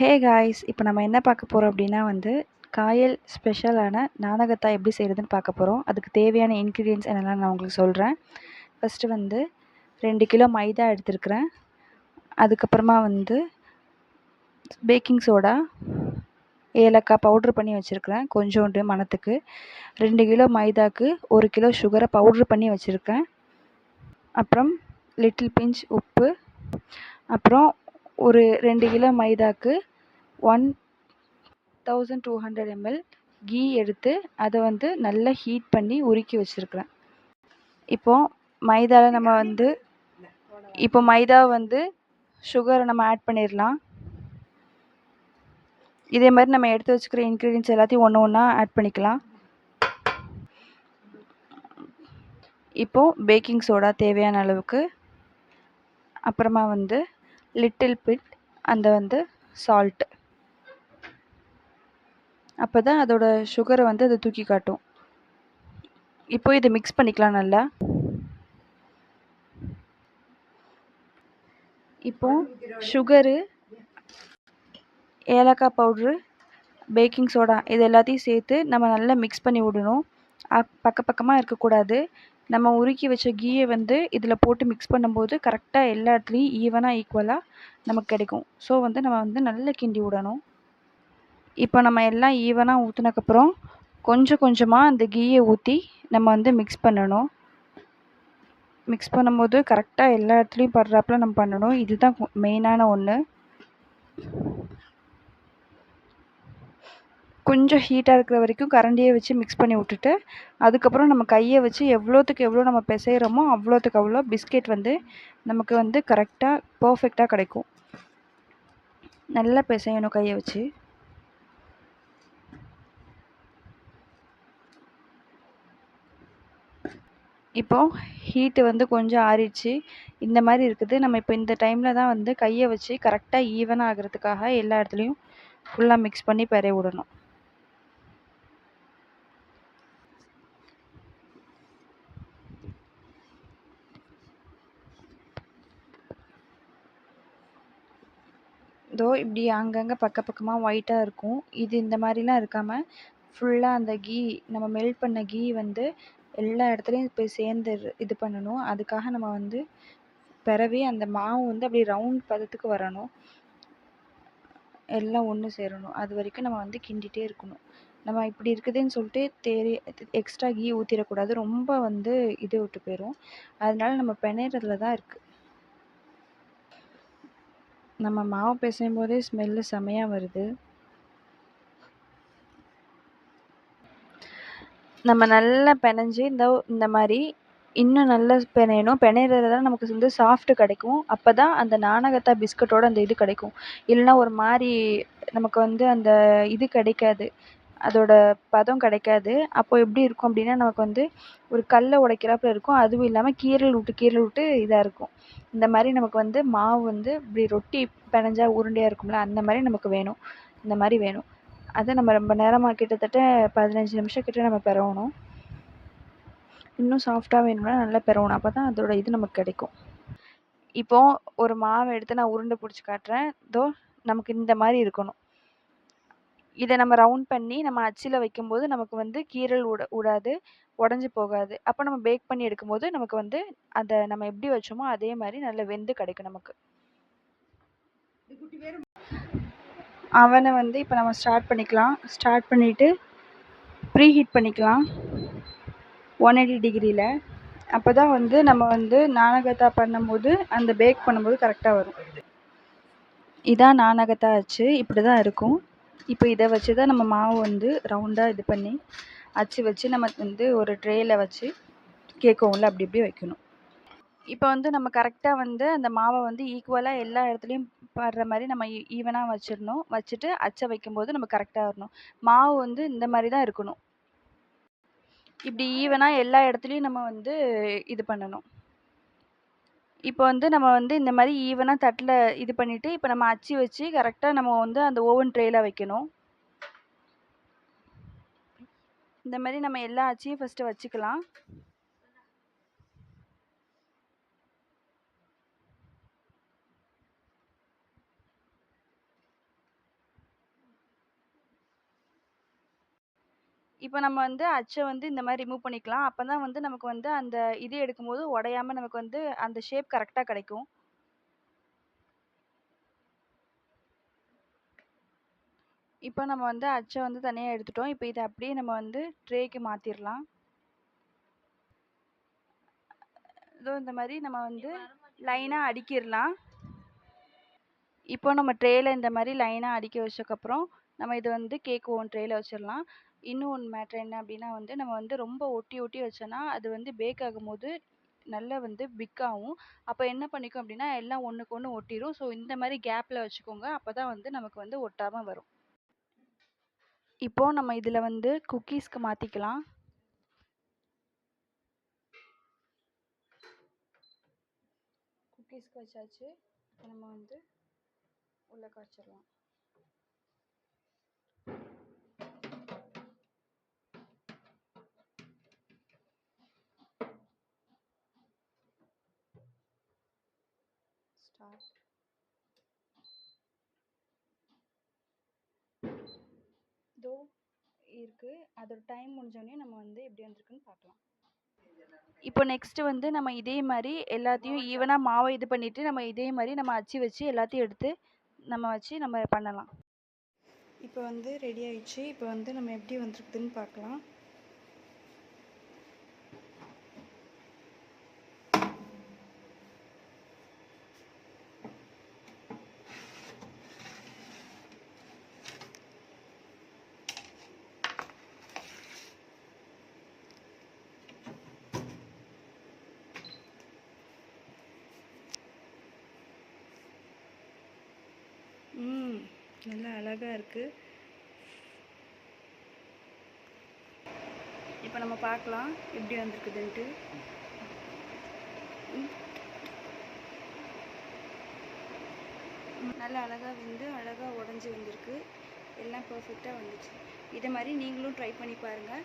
Hey guys இப்போ நம்ம என்ன பார்க்க போகிறோம் அப்படின்னா வந்து காயல் ஸ்பெஷலான நானகத்தா எப்படி செய்கிறதுன்னு பார்க்க போகிறோம் அதுக்கு தேவையான இன்க்ரீடியன்ஸ் என்னெல்லாம் நான் உங்களுக்கு சொல்கிறேன் ஃபஸ்ட்டு வந்து ரெண்டு கிலோ மைதா எடுத்துருக்குறேன். அதுக்கப்புறமா வந்து பேக்கிங் சோடா ஏலக்காய் பவுட்ரு பண்ணி வச்சுருக்கிறேன் கொஞ்சோண்டு மணத்துக்கு. ரெண்டு கிலோ மைதாக்கு ஒரு கிலோ சுகரை பவுட்ரு பண்ணி வச்சுருக்கேன் அப்புறம் லிட்டில் பிஞ்ச் உப்பு. அப்புறம் ஒரு ரெண்டு kilo மைதாக்கு one thousand two hundred ml key எடுத்து அதை வந்து நல்லா ஹீட் பண்ணி உருக்கி வச்சுருக்குறேன். இப்போது மைதாவில் நம்ம வந்து இப்போ மைதா வந்து சுகரை நம்ம ஆட் பண்ணிடலாம் இதே மாதிரி நம்ம எடுத்து வச்சுக்கிற இன்க்ரீடியன்ஸ் எல்லாத்தையும் ஒன்று ஒன்றா ஆட் பண்ணிக்கலாம். இப்போது பேக்கிங் சோடா தேவையான அளவுக்கு அப்புறமா வந்து லிட்டில் பிட் அந்த வந்து சால்ட்டு அப்போ தான் அதோட சுகரை வந்து அது தூக்கி காட்டும். இப்போ இதை மிக்ஸ் பண்ணிக்கலாம் நல்லா. இப்போ சுகரு ஏலக்காய் பவுட்ரு பேக்கிங் சோடா இது எல்லாத்தையும் சேர்த்து நம்ம நல்லா மிக்ஸ் பண்ணி விடணும். பக்க பக்கமாக இருக்கக்கூடாது. நம்ம உருக்கி வச்ச கீயை வந்து இதில் போட்டு மிக்ஸ் பண்ணும்போது கரெக்டாக எல்லா இடத்துலையும் ஈவனாக ஈக்குவலாக நமக்கு கிடைக்கும். ஸோ வந்து நம்ம வந்து நல்லா கிண்டி விடணும். இப்போ நம்ம எல்லாம் ஈவனாக ஊற்றுனக்கப்புறம் கொஞ்சம் கொஞ்சமாக அந்த கீயை ஊற்றி நம்ம வந்து மிக்ஸ் பண்ணணும். மிக்ஸ் பண்ணும்போது கரெக்டாக எல்லா இடத்துலையும் படுறாப்புல நம்ம பண்ணணும். இதுதான் மெயினான ஒன்று கொஞ்சம் ஹீட்டாக இருக்கிற வரைக்கும் கரண்டியை வச்சு மிக்ஸ் பண்ணி விட்டுட்டு அதுக்கப்புறம் நம்ம கையை வச்சு எவ்வளோத்துக்கு எவ்வளோ நம்ம பிசைகிறோமோ அவ்வளோத்துக்கு அவ்வளோ பிஸ்கெட் வந்து நமக்கு வந்து கரெக்டாக பர்ஃபெக்டாக கிடைக்கும். நல்லா பிசையணும் கையை வச்சு. இப்போது ஹீட்டு வந்து கொஞ்சம் ஆறிடுச்சு. இந்த மாதிரி இருக்குது. நம்ம இப்போ இந்த டைமில் தான் வந்து கையை வச்சு கரெக்டாக ஈவன் ஆகிறதுக்காக எல்லா இடத்துலையும் ஃபுல்லாக மிக்ஸ் பண்ணி பெறைய விடணும். இதோ இப்படி அங்கங்கே பக்க பக்கமாக ஒயிட்டாக இருக்கும். இது இந்த மாதிரிலாம் இருக்காமல் ஃபுல்லாக அந்த கீ நம்ம மெல்ட் பண்ண கீ வந்து எல்லா இடத்துலையும் போய் சேர்ந்து இது பண்ணணும். அதுக்காக நம்ம வந்து பிறவி அந்த மாவு வந்து அப்படியே ரவுண்ட் பதத்துக்கு வரணும். எல்லாம் ஒன்று சேரணும். அது வரைக்கும் நம்ம வந்து கிண்டிகிட்டே இருக்கணும். நம்ம இப்படி இருக்குதுன்னு சொல்லிட்டு தேரி எக்ஸ்ட்ரா கீ ஊற்றிடக்கூடாது ரொம்ப வந்து இது விட்டு போயிடும் அதனால நம்ம பிணையிறதுல தான் இருக்குது நம்ம மாவு பிசையும் போதே ஸ்மெல்லு செமையாக வருது. நம்ம நல்லா பிணைஞ்சி இந்த இந்த மாதிரி இன்னும் நல்லா பினையணும். பிணையிறதுல தான் நமக்கு வந்து சாஃப்ட்டு கிடைக்கும். அப்போ தான் அந்த நானகத்தா பிஸ்கட்டோட அந்த இது கிடைக்கும். இல்லைன்னா ஒரு மாதிரி நமக்கு வந்து அந்த இது கிடைக்காது. அதோட பதம் கிடைக்காது. அப்போ எப்படி இருக்கும் அப்படின்னா நமக்கு வந்து ஒரு கல்லை உடைக்கிறாப்புல இருக்கும். அதுவும் இல்லாமல் கீறல் விட்டு கீறல் விட்டு இதாக இருக்கும். இந்த மாதிரி நமக்கு வந்து மாவு வந்து இப்படி ரொட்டி பிணைஞ்சா உருண்டையாக இருக்கும்ல அந்த மாதிரி நமக்கு வேணும். இந்த மாதிரி வேணும். அதை நம்ம ரொம்ப நேரமாக கிட்டத்தட்ட பதினஞ்சு நிமிஷம் கிட்ட நம்ம பெறவணும். இன்னும் சாஃப்டாக வேணும்னா நல்லா பெறவணும். அப்போ தான் அதோட இது நமக்கு கிடைக்கும். இப்போது ஒரு மாவை எடுத்து நான் உருண்டை பிடிச்சி காட்டுறேன். இதோ நமக்கு இந்த மாதிரி இருக்கணும். இதை நம்ம ரவுண்ட் பண்ணி நம்ம அச்சில் வைக்கும்போது நமக்கு வந்து கீறல் உட விடாது உடஞ்சி போகாது. அப்போ நம்ம பேக் பண்ணி எடுக்கும்போது நமக்கு வந்து அதை நம்ம எப்படி வச்சோமோ அதே மாதிரி நல்லா வெந்து கிடைக்கும் நமக்கு. அவனை வந்து இப்போ நம்ம ஸ்டார்ட் பண்ணிக்கலாம். ஸ்டார்ட் பண்ணிவிட்டு ப்ரீ ஹீட் பண்ணிக்கலாம். ஒன் எயிட்டி டிகிரியில் அப்போ தான் வந்து நம்ம வந்து நானகத்தா பண்ணும்போது அந்த பேக் பண்ணும்போது கரெக்டாக வரும். இதான் நானகத்தா அச்சு. இப்படி தான் இருக்கும். இப்போ இதை வச்சு தான் நம்ம மாவு வந்து ரவுண்டாக இது பண்ணி அச்சு வச்சு நம்ம வந்து ஒரு ட்ரேயில் வச்சு கேட்கவும்ல அப்படி இப்படி வைக்கணும். இப்போ வந்து நம்ம கரெக்டாக வந்து அந்த மாவை வந்து ஈக்குவலாக எல்லா இடத்துலையும் படுற மாதிரி நம்ம e-, ஈவனாக வச்சிடணும். வச்சுட்டு அச்சை வைக்கும்போது நம்ம கரெக்டாக வரணும். மாவு வந்து இந்த மாதிரி தான் இருக்கணும். இப்படி ஈவனாக எல்லா இடத்துலையும் நம்ம வந்து இது பண்ணணும். இப்போ வந்து நம்ம வந்து இந்த மாதிரி ஈவனாக தட்டில் இது பண்ணிவிட்டு இப்போ நம்ம அச்சு வச்சு கரெக்டாக நம்ம வந்து அந்த ஓவன் ட்ரேயில் வைக்கணும். இந்த மாதிரி நம்ம எல்லா அச்சையும் ஃபஸ்ட்டு வச்சுக்கலாம். இப்போ நம்ம வந்து அச்சை வந்து இந்த மாதிரி ரிமூவ் பண்ணிக்கலாம். அப்போ தான் வந்து நமக்கு வந்து அந்த இது எடுக்கும்போது உடையாம நமக்கு வந்து அந்த ஷேப் கரெக்டாக கிடைக்கும். இப்போ நம்ம வந்து அச்சை வந்து தனியாக எடுத்துட்டோம். இப்போ இதை அப்படியே நம்ம வந்து ட்ரேக்கு மாற்றிடலாம் இதோ இந்த மாதிரி நம்ம வந்து லைனாக அடுக்கிடலாம் இப்போ நம்ம ட்ரேயில் இந்த மாதிரி லைனாக அடுக்கி வச்சதுக்கப்புறம் நம்ம இதை வந்து கேக் ஒன் ட்ரேயில் வச்சிடலாம். இன்னும் ஒன்று மேட்ரு என்ன அப்படின்னா வந்து நம்ம வந்து ரொம்ப ஒட்டி ஒட்டி வச்சோன்னா அது வந்து பேக் ஆகும்போது நல்லா வந்து பிக் ஆகும். அப்போ என்ன பண்ணிக்கும் அப்படின்னா எல்லாம் ஒன்றுக்கு ஒன்று ஒட்டிடும் ஸோ இந்த மாதிரி கேப்பில் வச்சுக்கோங்க. அப்போ தான் வந்து நமக்கு வந்து ஒட்டாமல் வரும். இப்போது நம்ம இதில் வந்து குக்கீஸ்க்கு மாற்றிக்கலாம் குக்கீஸ்க்கு வச்சாச்சு. நம்ம வந்து உள்ளே காய்ச்சிடலாம் ஸ்டார்ட் இதோ இருக்குது அதோட டைம் முடிஞ்சோடனே நம்ம வந்து எப்படி வந்திருக்குன்னு பார்க்கலாம். இப்போ நெக்ஸ்ட்டு வந்து நம்ம இதே மாதிரி எல்லாத்தையும் ஈவனாக மாவை இது பண்ணிவிட்டு நம்ம இதே மாதிரி நம்ம அச்சு வச்சு எல்லாத்தையும் எடுத்து நம்ம வச்சு நம்ம பண்ணலாம். இப்போ வந்து ரெடி ஆயிடுச்சு. இப்போ வந்து நம்ம எப்படி வந்திருக்குதுன்னு பார்க்கலாம். நல்லா அழகாக இருக்குது இப்போ நம்ம பார்க்கலாம் எப்படி வந்திருக்குதுன்ட்டு. நல்லா அழகாக வந்து அழகாக உடஞ்சி வந்திருக்கு. எல்லாம் பர்ஃபெக்டாக வந்துச்சு. இதை மாதிரி நீங்களும் ட்ரை பண்ணி பாருங்கள்